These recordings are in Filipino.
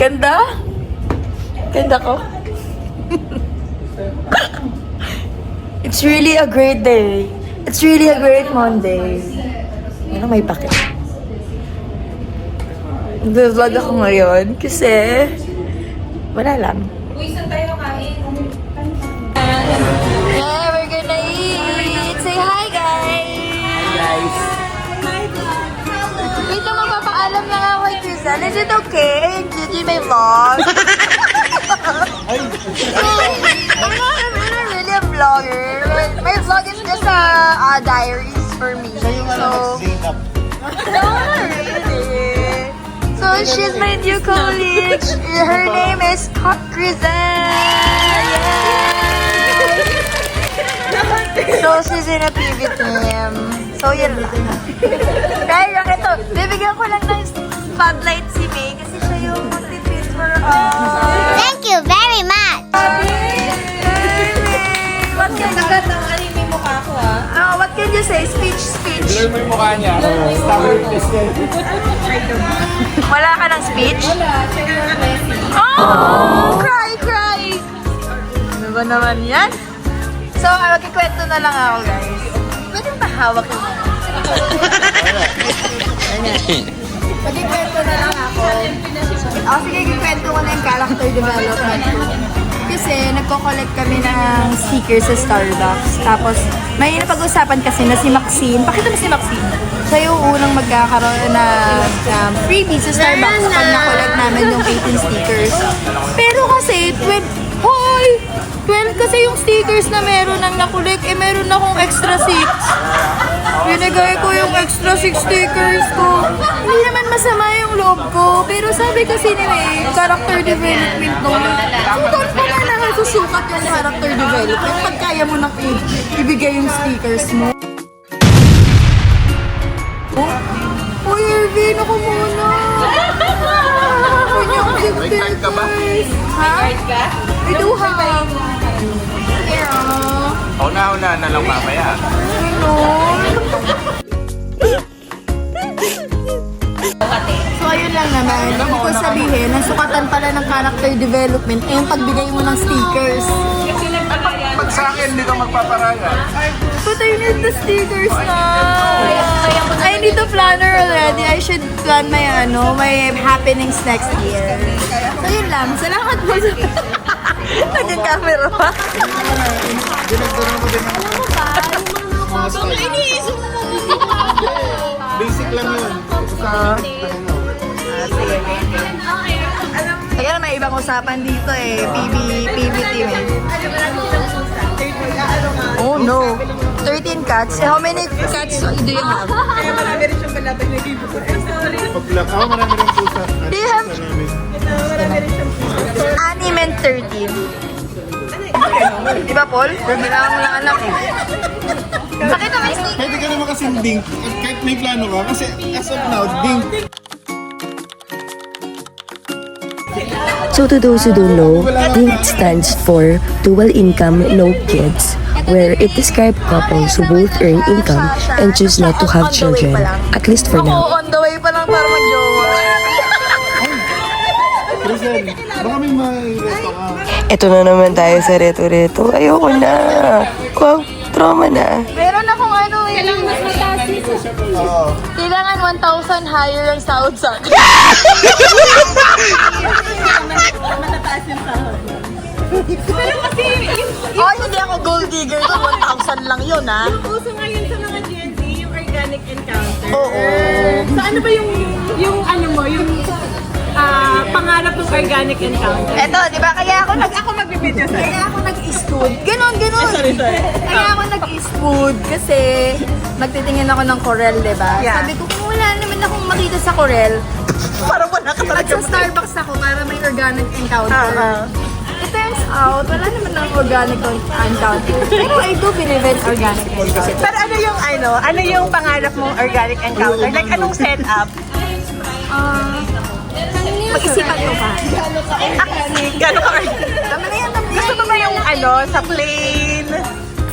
Ganda? Ganda ko? It's really a great day. It's really a great Monday. Ano may pakit? Nag-vlog ako ngayon kasi wala lang. Yeah, Tristan. Is it okay? Gigi may vlog? so, I'm not, not really a vlogger. My vlog is just a, uh, diaries for me. So, no, not really. So, she's my new colleague. Her name is Krizan. So, she's in a PV team. So, yun lang. Kaya lang ito, bibigyan ko lang ng spotlight si May kasi siya yung for us. Thank you very much. What can you ng anime mukha ko ah. what can you say? Speech, speech. Blur mo yung mukha niya. Stubborn Christian. Wala ka ng speech? Wala. Oh! Cry, cry! Ano ba naman yan? So, ah, magkikwento na lang ako, guys. Pwede ba hawak yung Magkikwento na lang ako. Oh, sige, kikwento ko na yung character development ko. Kasi nagko-collect kami ng stickers sa Starbucks. Tapos, may napag-usapan kasi na si Maxine. Pakita mo si Maxine. Siya yung unang magkakaroon na um, freebie sa Starbucks pag na-collect namin yung 18 stickers. Pero kasi, 12, Hoy! 12 kasi yung stickers na meron ng nakulik, eh meron akong extra 6. Binigay ko yung extra 6 stickers ko. Hindi naman masama yung loob ko. Pero sabi kasi ni May, character development nun. So, doon pa na naman susukat yung character development pag kaya mo nang ibigay yung stickers mo. Oh, Uy, Irvin, ako muna. Kanya ko yung May card ka ba? stickers. Ha? I do have. Here, ah. Una-una na lang mamaya. So, ayun lang naman. Ibig ko sabihin, ang sukatan pala ng character development ay yung pagbigay mo ng stickers. Pag sa akin, hindi ka magpaparaya. But I need the stickers na. I need a planner already. I should plan my ano, my happenings next year. So, yun lang. Salamat po sa... Naging camera pa. Dinagdagan mo din ang Basic lang yun. Sa... Kaya may ibang usapan dito eh. PB, PB team eh. Oh no. 13 cats. Eh, how many cats do you have? Pag lang, ako marami rin pusa. Do you have anim and 13? Di ba, Paul? Kailangan mo lang anak eh. Mo yung stick. Pwede ka naman kasing dink. Kahit may plano ka, kasi as of now, dink. So to those who don't know, DINK stands for Dual Income No Kids, where it describes couples who both earn income and choose not to have children, at least for Ako, now. Christian, baka may ma-resto ka. Ito na naman tayo sa reto-reto. Ayoko na. Wow, trauma na. Meron akong ano eh. Oo. Kailangan 1,000 higher ang sahod sa akin. Oh, hindi ako gold digger to. 1,000 lang yun, ha? Uso ngayon sa mga Gen Z, yung organic encounter. Oo. So ano ba yung, yung ano mo, yung ah, pangarap ng organic encounter? Eto, di ba? Kaya ako nag... Ako magbibideo sa Kaya ako nag-east food. Ganon, ganon. sorry, sorry. Kaya ako nag-east food kasi magtitingin ako ng Corel, di ba? Yeah. Sabi ko, kung wala naman akong makita sa Corel, Parang wala ka at sa Starbucks ako para may organic encounter. Ah, It turns out, wala naman ng organic encounter. Pero I do believe in organic encounter. Pero ano yung ano, ano yung pangarap mong organic encounter? Like anong setup? Ah, Pag-isipan ko pa. Gano'n ka? Tama na yan, na Gusto mo ba yung ano, sa plane?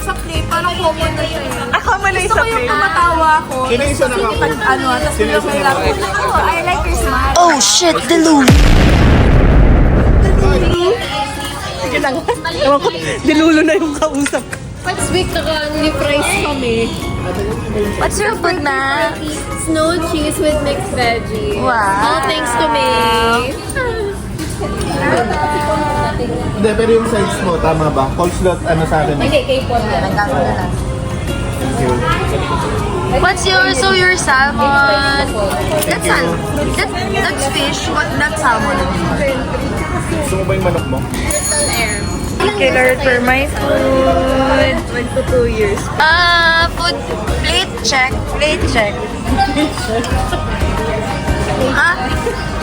Sa play, parang common na yun. Ako mo lang Gusto sa ko yung plane. tumatawa ako. Sino yung isa na Pag ano, tapos yung may lapo. Oh, I like your smile. Oh shit, the loon! Sige lang. Ewan ko, dilulo na yung kausap ko. Pats week naka-only price kami. What's your food, ma? Snow cheese with mixed veggie. Wow. All thanks to me. Hindi, pero yung size mo, tama ba? Coleslaw, ano sa akin? Okay, K-pop yan. Ang gagawin na lang. What's your, so your salmon? That's sal that, that's fish. What, that's salmon. Gusto mo ba yung manok mo? Killer for my food. One to two years. Ah, food plate check. Plate check. ah,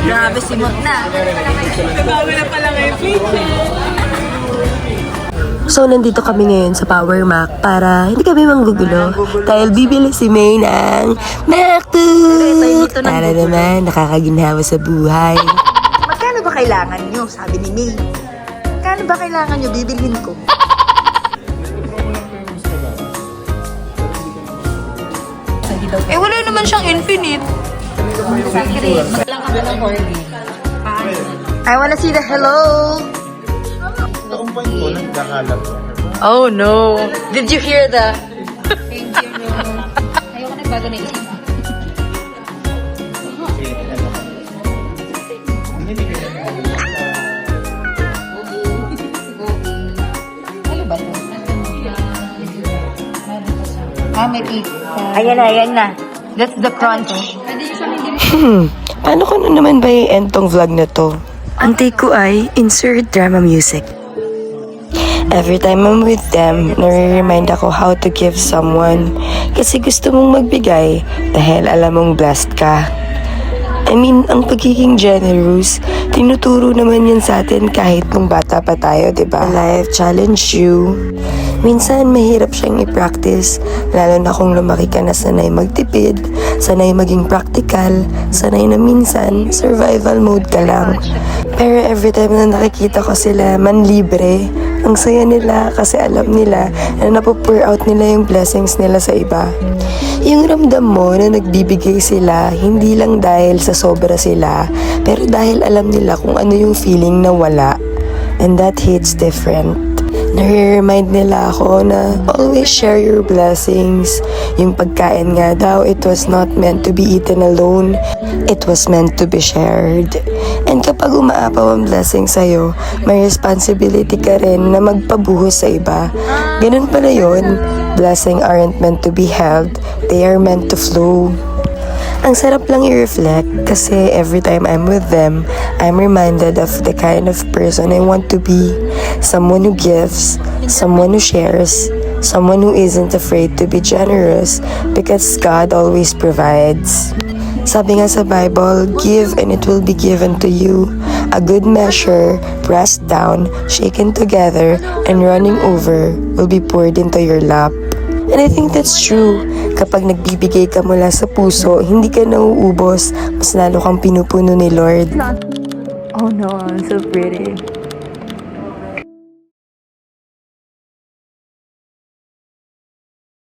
grabe simot na. Nagawa na pala ngayon, please. So, nandito kami ngayon sa Power Mac para hindi kami manggugulo. Dahil bibili si May ng MacBook! Para naman, nakakaginhawa sa buhay. Magkano ba kailangan nyo? Sabi ni May. Magkano ba kailangan nyo? Bibilhin ko. Eh, wala naman siyang infinite. I wanna see the hello. Point ko, nagkakalat. Oh no. Did you hear the... Ayoko na bago na isip. May pizza. Ayan na, ayan na. That's the crunch. Hmm, paano ko na naman ba i-end tong vlog na to? Ang take ko ay insert drama music. Every time I'm with them, nare-remind ako how to give someone. Kasi gusto mong magbigay dahil alam mong blessed ka. I mean, ang pagiging generous, tinuturo naman yan sa atin kahit nung bata pa tayo, ba? Life challenge you. Minsan, mahirap siyang i-practice, lalo na kung lumaki ka na sanay magtipid, sanay maging practical, sanay na minsan, survival mode ka lang. Pero every time na nakikita ko sila manlibre, ang saya nila kasi alam nila na napupour out nila yung blessings nila sa iba. Yung ramdam mo na nagbibigay sila, hindi lang dahil sa sobra sila, pero dahil alam nila kung ano yung feeling na wala. And that hits different. Nare-remind nila ako na always share your blessings. Yung pagkain nga daw, it was not meant to be eaten alone. It was meant to be shared. And kapag umaapaw ang blessing sa'yo, may responsibility ka rin na magpabuhos sa iba. Ganun pala yun. Blessing aren't meant to be held. They are meant to flow. Ang sarap lang i-reflect kasi every time I'm with them, I'm reminded of the kind of person I want to be. Someone who gives, someone who shares, someone who isn't afraid to be generous because God always provides. Sabi nga sa Bible, give and it will be given to you. A good measure, pressed down, shaken together, and running over will be poured into your lap. And I think that's true. Kapag nagbibigay ka mula sa puso, hindi ka nauubos, mas lalo kang pinupuno ni Lord. Oh no, I'm so pretty.